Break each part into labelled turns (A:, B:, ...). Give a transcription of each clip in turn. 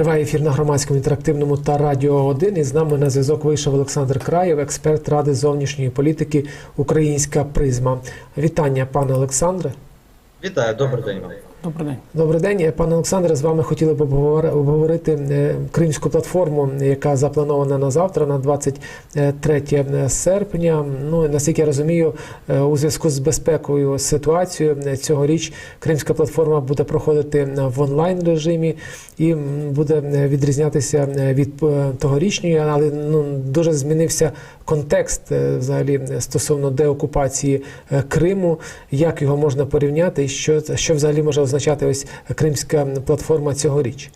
A: Триває ефір на громадському інтерактивному та радіо 1. І з нами на зв'язок вийшов Олександр Краєв, експерт Ради зовнішньої політики Українська призма. Вітання, пане Олександре.
B: Вітаю, добрий день.
C: Добрий день.
A: Добрий день, пане Олександре. З вами хотіли б обговор- обговорити е, кримську платформу, яка запланована на завтра, на 23 серпня. Ну наскільки я розумію, е, у зв'язку з безпековою ситуацією е, цьогоріч кримська платформа буде проходити в онлайн режимі і буде е, відрізнятися е, від е, тогорічної, але ну дуже змінився контекст е, взагалі стосовно деокупації е, Криму. Як його можна порівняти, і що що взагалі може означати ось кримська платформа цьогоріч?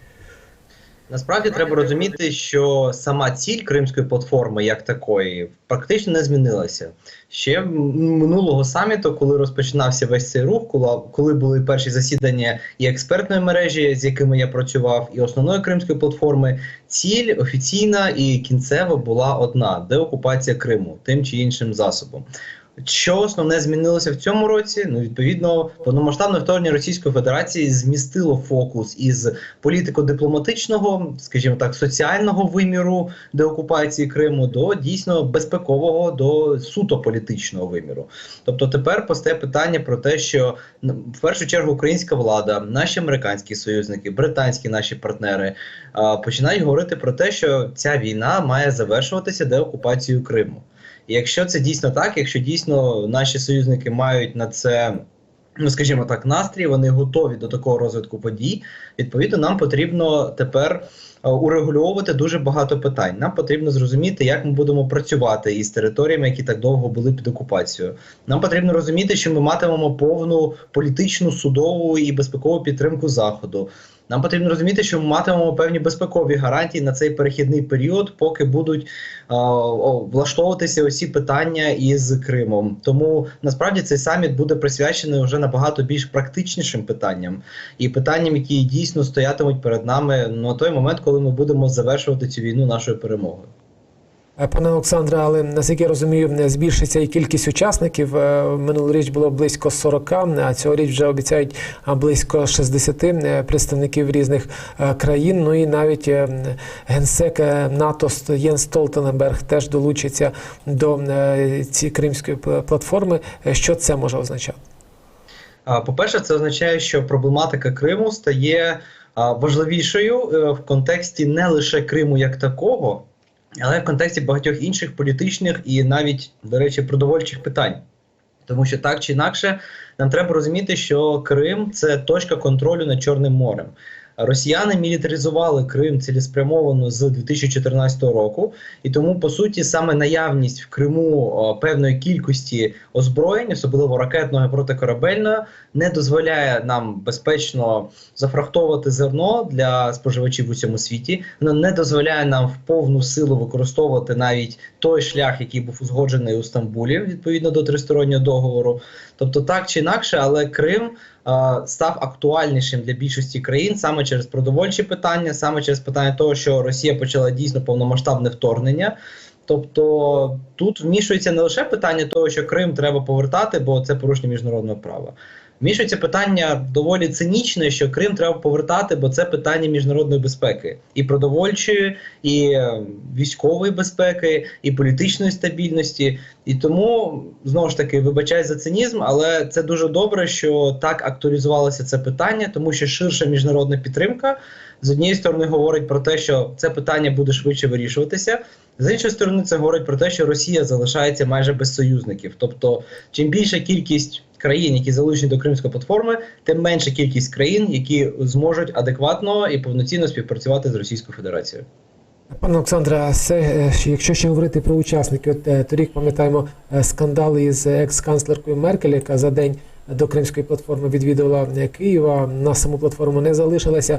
B: Насправді треба розуміти, що сама ціль кримської платформи, як такої, практично не змінилася. Ще минулого саміту, коли розпочинався весь цей рух, коли, були перші засідання і експертної мережі, з якими я працював, і основної кримської платформи, ціль офіційна і кінцева була одна: деокупація Криму тим чи іншим засобом. Що основне змінилося в цьому році? Ну відповідно, повномасштабне вторгнення Російської Федерації змістило фокус із політико-дипломатичного, скажімо так, соціального виміру деокупації Криму до дійсно безпекового, до суто політичного виміру. Тобто тепер постає питання про те, що в першу чергу українська влада, наші американські союзники, британські наші партнери починають говорити про те, що ця війна має завершуватися деокупацією Криму. Якщо це дійсно так, якщо дійсно наші союзники мають на це. Ну, скажімо так, настрій, вони готові до такого розвитку подій. Відповідно, нам потрібно тепер е, урегульовувати дуже багато питань. Нам потрібно зрозуміти, як ми будемо працювати із територіями, які так довго були під окупацією. Нам потрібно розуміти, що ми матимемо повну політичну, судову і безпекову підтримку заходу. Нам потрібно розуміти, що ми матимемо певні безпекові гарантії на цей перехідний період, поки будуть е, влаштовуватися усі питання із Кримом. Тому насправді цей саміт буде присвячений вже набагато більш практичнішим питанням і питанням, які дійсно стоятимуть перед нами на той момент, коли ми будемо завершувати цю війну нашою перемогою.
A: Е, Пане Олександре, але наскільки я розумію, збільшиться і кількість учасників. Е, Минулоріч було близько 40, а цьогоріч вже обіцяють близько 60 е, представників різних країн. Ну і навіть генсек НАТО Єнс Столтенберг теж долучиться до цієї кримської платформи. Що це може означати?
B: По-перше, це означає, що проблематика Криму стає важливішою в контексті не лише Криму як такого, але в контексті багатьох інших політичних і навіть, до речі, продовольчих питань. Тому що так чи інакше, нам треба розуміти, що Крим це точка контролю над Чорним морем. Росіяни мілітаризували Крим цілеспрямовано з 2014 року, і тому по суті саме наявність в Криму певної кількості озброєнь, особливо ракетного і протикорабельного, не дозволяє нам безпечно зафрахтовувати зерно для споживачів у всьому світі. Воно не дозволяє нам в повну силу використовувати навіть той шлях, який був узгоджений у Стамбулі відповідно до тристороннього договору. Тобто, так чи інакше, але Крим е, став актуальнішим для більшості країн саме через продовольчі питання, саме через питання того, що Росія почала дійсно повномасштабне вторгнення. Тобто тут вмішується не лише питання того, що Крим треба повертати, бо це порушення міжнародного права. Вмішується питання доволі цинічне, що Крим треба повертати, бо це питання міжнародної безпеки і продовольчої, і е, військової безпеки, і політичної стабільності. І тому знову ж таки вибачай за цинізм, але це дуже добре, що так актуалізувалося це питання, тому що ширша міжнародна підтримка з однієї сторони говорить про те, що це питання буде швидше вирішуватися. З іншої сторони, це говорить про те, що Росія залишається майже без союзників. Тобто, чим більша кількість країн, які залучені до кримської платформи, тим менша кількість країн, які зможуть адекватно і повноцінно співпрацювати з Російською Федерацією.
A: Пане Олександре, це, е, якщо ще говорити про учасників, от е, торік пам'ятаємо е, скандали із екс-канцлеркою Меркель, яка за день до кримської платформи відвідувала Києва. На саму платформу не залишилася.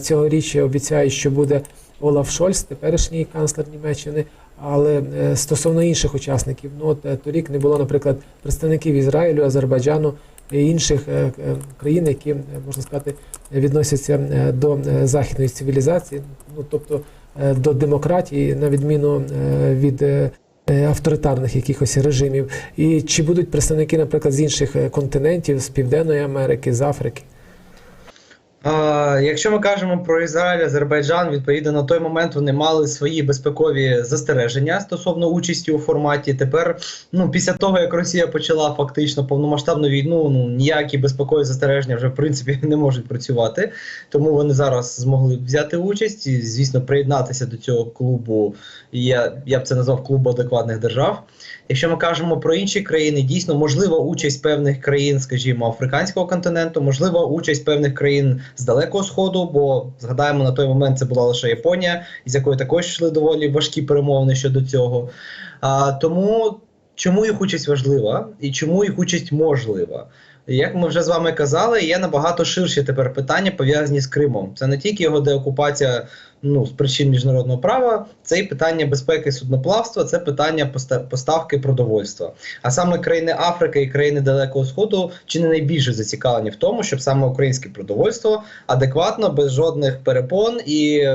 A: Цьогоріч обіцяє, що буде Олаф Шольц, теперішній канцлер Німеччини. Але е, стосовно інших учасників, ну от е, торік не було, наприклад, представників Ізраїлю, Азербайджану і інших е, країн, які можна сказати відносяться до західної цивілізації, ну тобто до демократії, на відміну від авторитарних якихось режимів. І чи будуть представники, наприклад, з інших континентів, з Південної Америки, з Африки?
B: Якщо ми кажемо про Ізраїль, Азербайджан, відповідно на той момент вони мали свої безпекові застереження стосовно участі у форматі. Тепер, ну після того як Росія почала фактично повномасштабну війну, ну ніякі безпекові застереження вже в принципі не можуть працювати. Тому вони зараз змогли взяти участь і, звісно, приєднатися до цього клубу. Я, я б це назвав клубу адекватних держав. Якщо ми кажемо про інші країни, дійсно можлива участь певних країн, скажімо, африканського континенту, можлива участь певних країн з далекого сходу, бо згадаємо на той момент це була лише Японія, із якою також йшли доволі важкі перемовини щодо цього. А, тому чому їх участь важлива і чому їх участь можлива? Як ми вже з вами казали, є набагато ширші тепер питання пов'язані з Кримом. Це не тільки його деокупація ну, з причин міжнародного права, це і питання безпеки судноплавства, це питання поставки продовольства. А саме країни Африки і країни Далекого Сходу чи не найбільше зацікавлені в тому, щоб саме українське продовольство адекватно, без жодних перепон і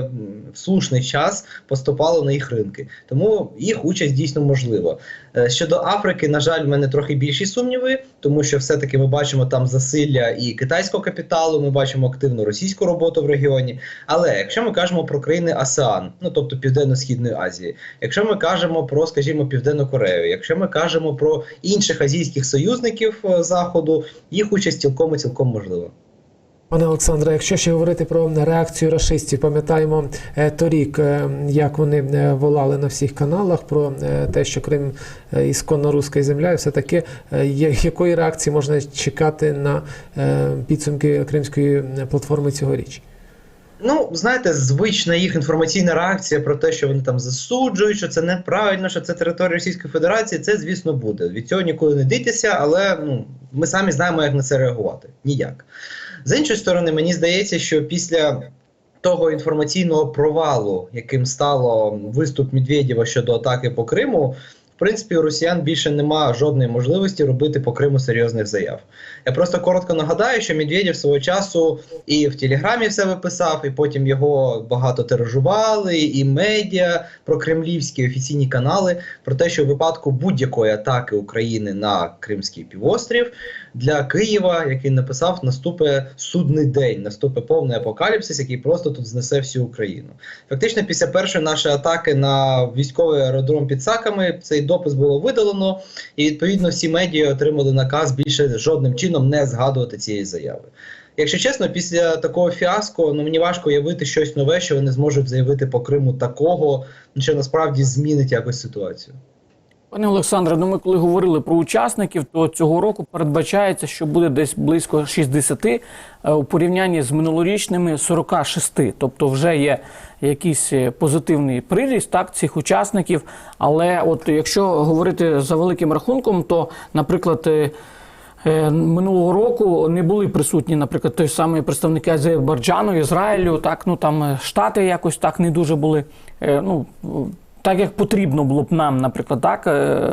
B: в слушний час поступало на їх ринки. Тому їх участь дійсно можлива. Е, Щодо Африки, на жаль, в мене трохи більші сумніви, тому що все-таки ми бачимо там засилля і китайського капіталу, ми бачимо активну російську роботу в регіоні. Але якщо ми кажемо про країни АСЕАН, ну тобто Південно-Східної Азії, якщо ми кажемо про, скажімо, Південну Корею, якщо ми кажемо про інших азійських союзників е, заходу, їх участь цілком і цілком можлива.
A: Пане Олександре, якщо ще говорити про реакцію рашистів, пам'ятаємо е, торік, е, як вони волали на всіх каналах про те, що Крим ісконно руська земля, і все таки якої реакції можна чекати на підсумки кримської платформи цьогоріч?
B: Ну, знаєте, звична їх інформаційна реакція про те, що вони там засуджують, що це неправильно, що це територія Російської Федерації, це звісно буде. Від цього ніколи не дийтеся, але ну ми самі знаємо, як на це реагувати. Ніяк. З іншої сторони, мені здається, що після того інформаційного провалу, яким стало виступ Медведєва щодо атаки по Криму. Принципі, у росіян більше немає жодної можливості робити по Криму серйозних заяв. Я просто коротко нагадаю, що Медведєв свого часу і в Телеграмі все виписав, і потім його багато тиражували, і медіа про кремлівські офіційні канали про те, що в випадку будь-якої атаки України на Кримський півострів для Києва, як він написав, наступить судний день, наступить повний апокаліпсис, який просто тут знесе всю Україну. Фактично, після першої нашої атаки на військовий аеродром під Саками цей допис було видалено, і відповідно всі медіа отримали наказ більше жодним чином не згадувати цієї заяви. Якщо чесно, після такого фіаско ну мені важко уявити щось нове, що вони зможуть заявити по Криму такого, що насправді змінить якось ситуацію.
C: Пане Олександре, ну ми коли говорили про учасників, то цього року передбачається, що буде десь близько 60 е, у порівнянні з минулорічними 46. Тобто вже є якийсь е, позитивний приріст так, цих учасників. Але от якщо говорити за великим рахунком, то, наприклад, е, Минулого року не були присутні, наприклад, той самий представники Азербайджану, Ізраїлю, так ну там Штати якось так не дуже були. Ну так як потрібно було б нам, наприклад, так е,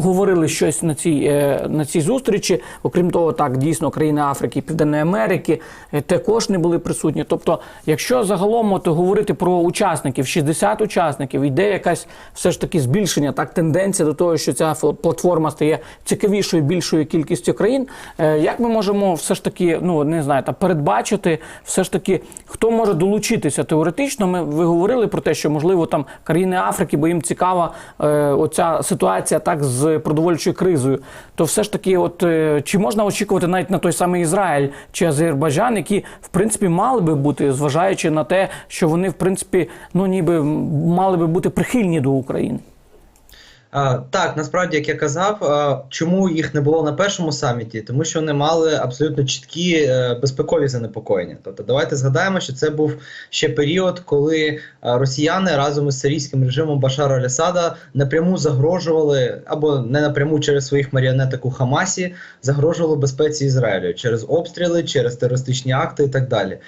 C: говорили щось на цій, е, на цій зустрічі. Окрім того, так дійсно країни Африки, Південної Америки е, також не були присутні. Тобто, якщо загалом от, говорити про учасників, 60 учасників, йде якась все ж таки збільшення, так тенденція до того, що ця платформа стає цікавішою, більшою кількістю країн. Е, Як ми можемо все ж таки, ну не знаю, та передбачити, все ж таки, хто може долучитися теоретично? Ми ви говорили про те, що можливо там країни Африки, бо їм цікава е, оця ситуація так з продовольчою кризою. То все ж таки, от е, чи можна очікувати навіть на той самий Ізраїль чи Азербайджан, які в принципі мали би бути, зважаючи на те, що вони в принципі ну ніби мали би бути прихильні до України.
B: Так, насправді, як я казав, чому їх не було на першому саміті? Тому що вони мали абсолютно чіткі е, безпекові занепокоєння. Тобто, давайте згадаємо, що це був ще період, коли росіяни разом із сирійським режимом Башара Аль-Асада напряму загрожували або не напряму через своїх маріонеток у Хамасі, загрожували безпеці Ізраїлю через обстріли, через терористичні акти і так далі.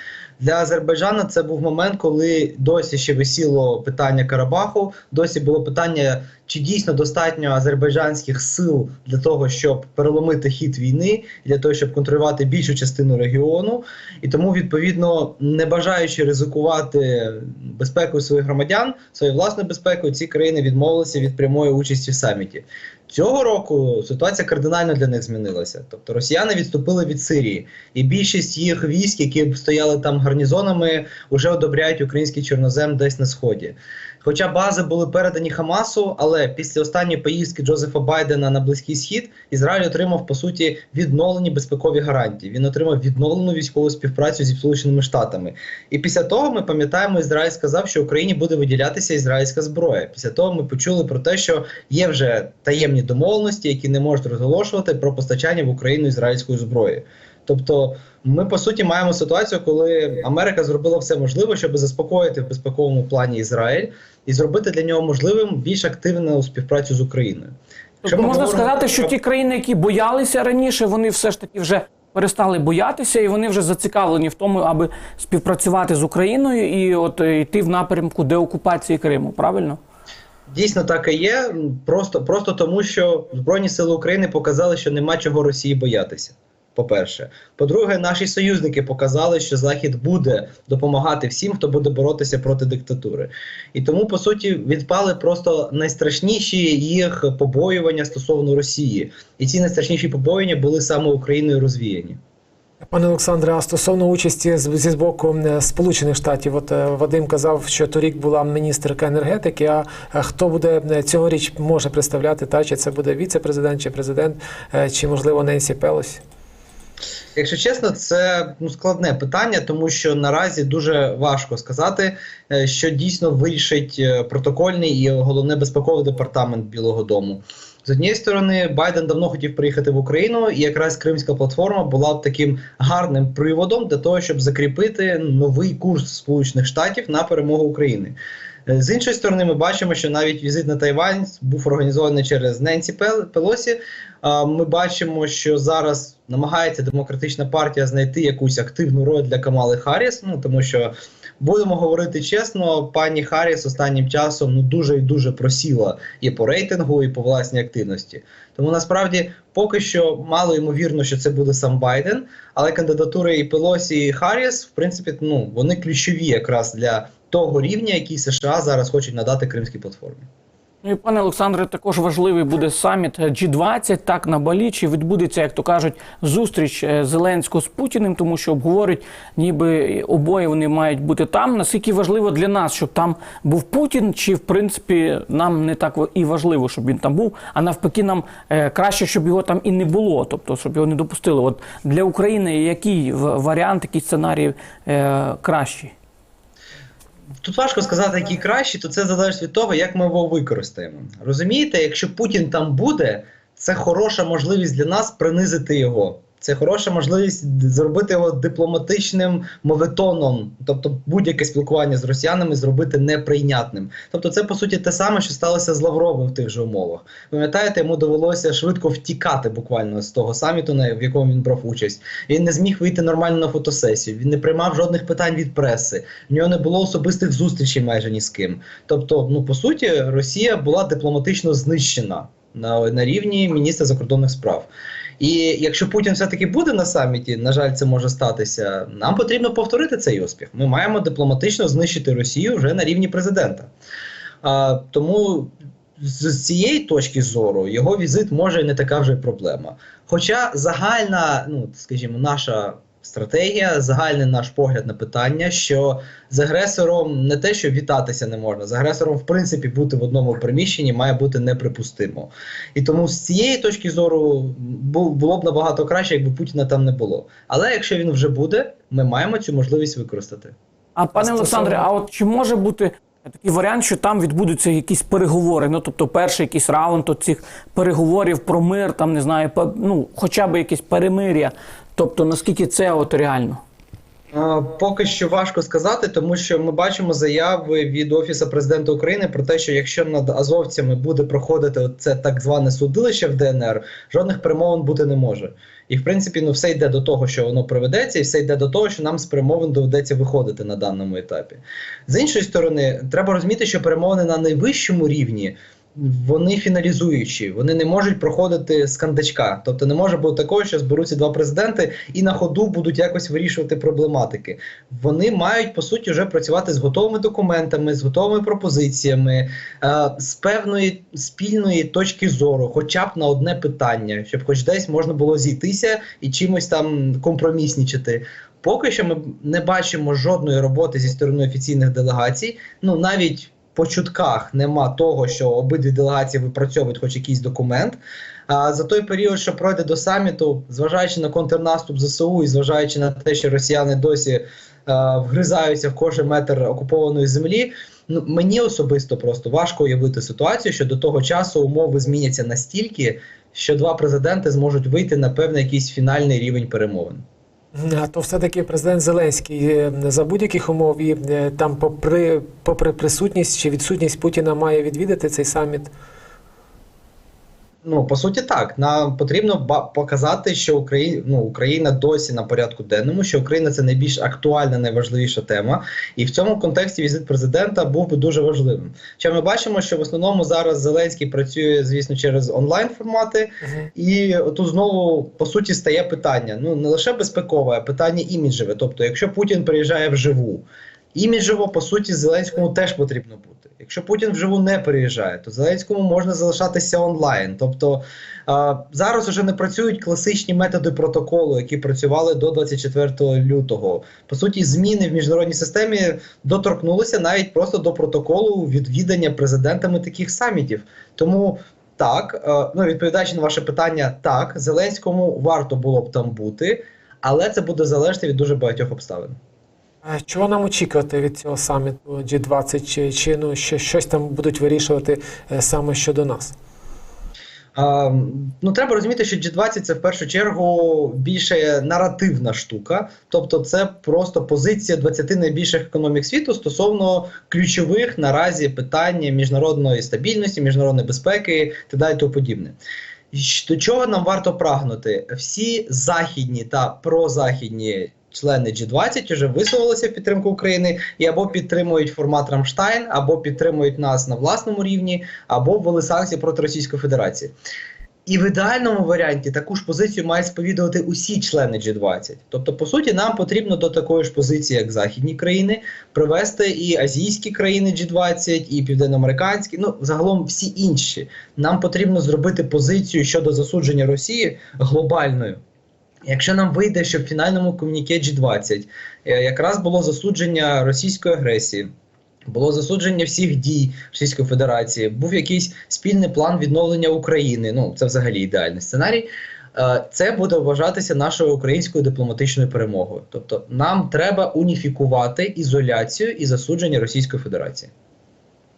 B: Для Азербайджану це був момент, коли досі ще висіло питання Карабаху, досі було питання, чи дійсно достатньо азербайджанських сил для того, щоб переломити хід війни, для того, щоб контролювати більшу частину регіону, і тому, відповідно, не бажаючи ризикувати безпекою своїх громадян, своєю власною безпекою, ці країни відмовилися від прямої участі в саміті. Цього року ситуація кардинально для них змінилася. Тобто росіяни відступили від Сирії, і більшість їх військ, які стояли там гарнізонами, вже одобряють український чорнозем десь на сході. Хоча бази були передані Хамасу, але після останньої поїздки Джозефа Байдена на Близький Схід Ізраїль отримав по суті відновлені безпекові гарантії. Він отримав відновлену військову співпрацю зі Сполученими Штатами. І після того ми пам'ятаємо, Ізраїль сказав, що Україні буде виділятися ізраїльська зброя. Після того ми почули про те, що є вже таємні домовленості, які не можуть розголошувати про постачання в Україну ізраїльської зброї. Тобто, ми по суті маємо ситуацію, коли Америка зробила все можливе, щоб заспокоїти в безпековому плані Ізраїль і зробити для нього можливим більш активну співпрацю з Україною.
C: Тобто можна
B: говоримо
C: сказати, що ті країни, які боялися раніше, вони все ж таки вже перестали боятися, і вони вже зацікавлені в тому, аби співпрацювати з Україною і от е, йти в напрямку деокупації Криму. Правильно?
B: Дійсно так і є. Просто, просто тому, що Збройні Сили України показали, що нема чого Росії боятися. По-перше, по-друге, наші союзники показали, що Захід буде допомагати всім, хто буде боротися проти диктатури. І тому, по суті, відпали просто найстрашніші їх побоювання стосовно Росії. І ці найстрашніші побоювання були саме Україною розвіяні.
A: Пане Олександре, а стосовно участі з- зі боку е, Сполучених Штатів, от е, Вадим казав, що торік була міністерка енергетики. А е, хто буде е, цьогоріч може представляти? Та чи це буде віце-президент, чи президент, чи можливо Ненсі Пелосі?
B: Якщо чесно, це ну, складне питання, тому що наразі дуже важко сказати, що дійсно вирішить протокольний і головне безпековий департамент Білого Дому. З однієї сторони, Байден давно хотів приїхати в Україну, і якраз Кримська платформа була таким гарним приводом для того, щоб закріпити новий курс Сполучених Штатів на перемогу України. Е, З іншої сторони, ми бачимо, що навіть візит на Тайвань був організований через Ненсі Пел- Пелосі. Ми бачимо, що зараз намагається демократична партія знайти якусь активну роль для Камали Харріс. Ну тому що будемо говорити чесно, пані Харріс останнім часом ну дуже і дуже просіла і по рейтингу, і по власній активності. Тому насправді поки що мало ймовірно, що це буде сам Байден, але кандидатури і Пелосі, і Харріс, в принципі, ну вони ключові якраз для того рівня, який США зараз хочуть надати кримській платформі.
C: Ну і пане Олександре, також важливий буде саміт G20, так на Балі. Чи відбудеться, як то кажуть, зустріч е, Зеленського з Путіним, тому що обговорюють, ніби обоє вони мають бути там. Наскільки важливо для нас, щоб там був Путін, чи в принципі нам не так і важливо, щоб він там був, а навпаки, нам е, краще, щоб його там і не було, тобто щоб його не допустили. От для України який варіант, який сценарій е, кращий?
B: Тут важко сказати, який кращий, то це залежить від того, як ми його використаємо. Розумієте, якщо Путін там буде, це хороша можливість для нас принизити його. Це хороша можливість зробити його дипломатичним моветоном, тобто будь-яке спілкування з росіянами зробити неприйнятним. Тобто, це по суті те саме, що сталося з Лавровим в тих же умовах. Пам'ятаєте, йому довелося швидко втікати буквально з того саміту, в якому він брав участь. Він не зміг вийти нормально на фотосесію. Він не приймав жодних питань від преси. В нього не було особистих зустрічей майже ні з ким. Тобто, ну по суті, Росія була дипломатично знищена на, на рівні міністра закордонних справ. І якщо Путін все-таки буде на саміті, на жаль, це може статися. Нам потрібно повторити цей успіх. Ми маємо дипломатично знищити Росію вже на рівні президента. А, тому з, цієї точки зору його візит може і не така вже проблема. Хоча загальна, ну скажімо, наша стратегія, загальний наш погляд на питання, що з агресором не те, що вітатися не можна, з агресором, в принципі, бути в одному приміщенні має бути неприпустимо. І тому з цієї точки зору було б набагато краще, якби Путіна там не було. Але якщо він вже буде, ми маємо цю можливість використати.
C: А пане Олександре, а от чи може бути такий варіант, що там відбудуться якісь переговори? Ну тобто, перший якийсь раунд цих переговорів про мир, там не знаю, ну хоча б якесь перемир'я. Тобто, наскільки це от реально?
B: Поки що важко сказати, тому що ми бачимо заяви від офісу президента України про те, що якщо над азовцями буде проходити це так зване судилище в ДНР, жодних перемовин бути не може. І в принципі, ну все йде до того, що воно проведеться, і все йде до того, що нам з перемовин доведеться виходити на даному етапі. З іншої сторони, треба розуміти, що перемовини на найвищому рівні вони фіналізуючі, вони не можуть проходити з кандачка. Тобто не може бути такого, що зберуться два президенти і на ходу будуть якось вирішувати проблематики. Вони мають по суті вже працювати з готовими документами, з готовими пропозиціями, е, з певної спільної точки зору, хоча б на одне питання, щоб хоч десь можна було зійтися і чимось там компроміснічити. Поки що ми не бачимо жодної роботи зі сторони офіційних делегацій. Ну навіть по чутках нема того, що обидві делегації випрацьовують хоч якийсь документ. А за той період, що пройде до саміту, зважаючи на контрнаступ ЗСУ і зважаючи на те, що росіяни досі е, вгризаються в кожен метр окупованої землі. Ну мені особисто просто важко уявити ситуацію, що до того часу умови зміняться настільки, що два президенти зможуть вийти на певний якийсь фінальний рівень перемовин.
A: То все-таки президент Зеленський е, за будь-яких умов і е, там, попри, попри присутність чи відсутність Путіна, має відвідати цей саміт.
B: Ну, по суті, так. Нам потрібно показати, що Україна, ну, Україна досі на порядку денному, що Україна це найбільш актуальна, найважливіша тема. І в цьому контексті візит президента був би дуже важливим. Що ми бачимо, що в основному зараз Зеленський працює, звісно, через онлайн формати, і тут знову по суті стає питання: ну не лише безпекове, а питання іміджеве. Тобто, якщо Путін приїжджає вживу, іміджево по суті Зеленському теж потрібно бути. Якщо Путін вживу не приїжджає, то Зеленському можна залишатися онлайн. Тобто зараз вже не працюють класичні методи протоколу, які працювали до 24 лютого. По суті, зміни в міжнародній системі доторкнулися навіть просто до протоколу відвідання президентами таких самітів. Тому так, ну відповідаючи на ваше питання, так Зеленському варто було б там бути, але це буде залежати від дуже багатьох обставин.
A: А Чого нам очікувати від цього саміту G20? Чи, чи ну, ще щось там будуть вирішувати е, саме щодо нас?
B: А, ну, треба розуміти, що G20 це в першу чергу більше наративна штука, тобто це просто позиція 20 найбільших економік світу стосовно ключових наразі питань міжнародної стабільності, міжнародної безпеки та далі тому подібне. До чого нам варто прагнути? Всі західні та прозахідні члени G20 вже висловилися в підтримку України і або підтримують формат Рамштайн, або підтримують нас на власному рівні, або ввели санкції проти Російської Федерації. І в ідеальному варіанті таку ж позицію мають сповідувати усі члени G20. Тобто, по суті, нам потрібно до такої ж позиції, як західні країни, привести і азійські країни G20, і південноамериканські, ну загалом всі інші. Нам потрібно зробити позицію щодо засудження Росії глобальною. Якщо нам вийде, що в фінальному комуніке G20 е, якраз було засудження російської агресії, було засудження всіх дій Російської Федерації, був якийсь спільний план відновлення України. Ну це взагалі ідеальний сценарій. е, Це буде вважатися нашою українською дипломатичною перемогою. Тобто, нам треба уніфікувати ізоляцію і засудження Російської Федерації.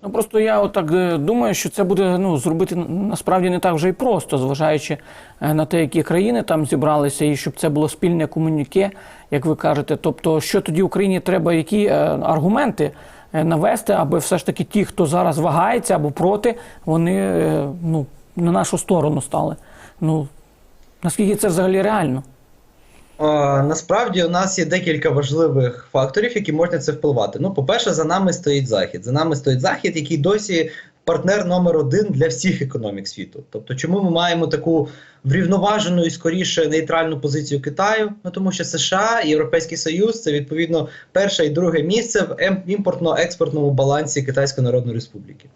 C: Ну просто я отак е, думаю, що це буде ну зробити насправді не так вже й просто, зважаючи е, на те, які країни там зібралися, і щоб це було спільне комуніке, як ви кажете. Тобто, що тоді Україні треба, які е, аргументи навести, аби все ж таки ті, хто зараз вагається або проти, вони ну на нашу сторону стали. Ну наскільки це взагалі реально?
B: Насправді у нас є декілька важливих факторів, які можуть на це впливати. Ну, по-перше, за нами стоїть захід. За нами стоїть захід, який досі партнер номер один для всіх економік світу. Тобто, чому ми маємо таку врівноважену і скоріше нейтральну позицію Китаю? Ну тому що США і Європейський Союз це відповідно перше і друге місце в ем- імпортно-експортному балансі Китайської Народної Республіки.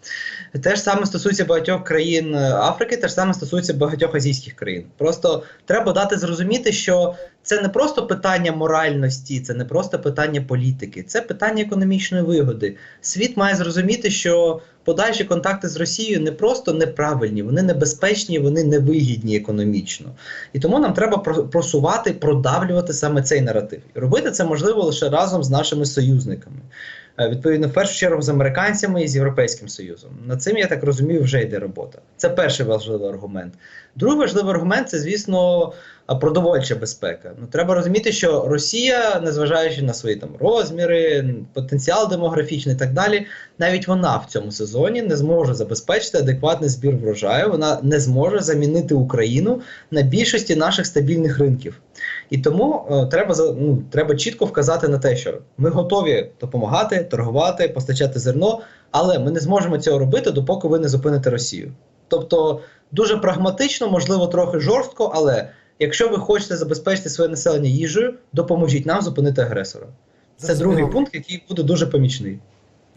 B: Те ж саме стосується багатьох країн Африки, те ж саме стосується багатьох азійських країн. Просто треба дати зрозуміти, що це не просто питання моральності, це не просто питання політики, це питання економічної вигоди. Світ має зрозуміти, що подальші контакти з Росією не просто неправильні, вони небезпечні, вони невигідні економічно. І тому нам треба про- просувати, продавлювати саме цей наратив. І робити це можливо лише разом з нашими союзниками. Е, Відповідно, в першу чергу з американцями і з Європейським Союзом. Над цим, я так розумію, вже йде робота. Це перший важливий аргумент. Другий важливий аргумент це, звісно, продовольча безпека. Ну треба розуміти, що Росія, незважаючи на свої там розміри, потенціал демографічний і так далі, навіть вона в цьому сезоні не зможе забезпечити адекватний збір врожаю. Вона не зможе замінити Україну на більшості наших стабільних ринків. І тому е, треба ну, треба чітко вказати на те, що ми готові допомагати, торгувати, постачати зерно, але ми не зможемо цього робити, допоки ви не зупините Росію. Тобто дуже прагматично, можливо, трохи жорстко, але якщо ви хочете забезпечити своє населення їжею, допоможіть нам зупинити агресора. Це другий пункт, який буде дуже помічний.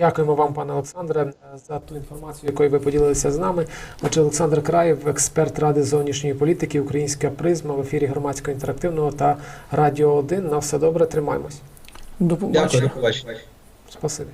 A: Дякуємо вам, пане Олександре, за ту інформацію, якою ви поділилися з нами. Отже, Олександр Краєв, експерт Ради зовнішньої політики, українська призма в ефірі громадського інтерактивного та Радіо 1. На все добре, тримаємось.
C: До
B: Дякую, до побачення.
A: Спасибі.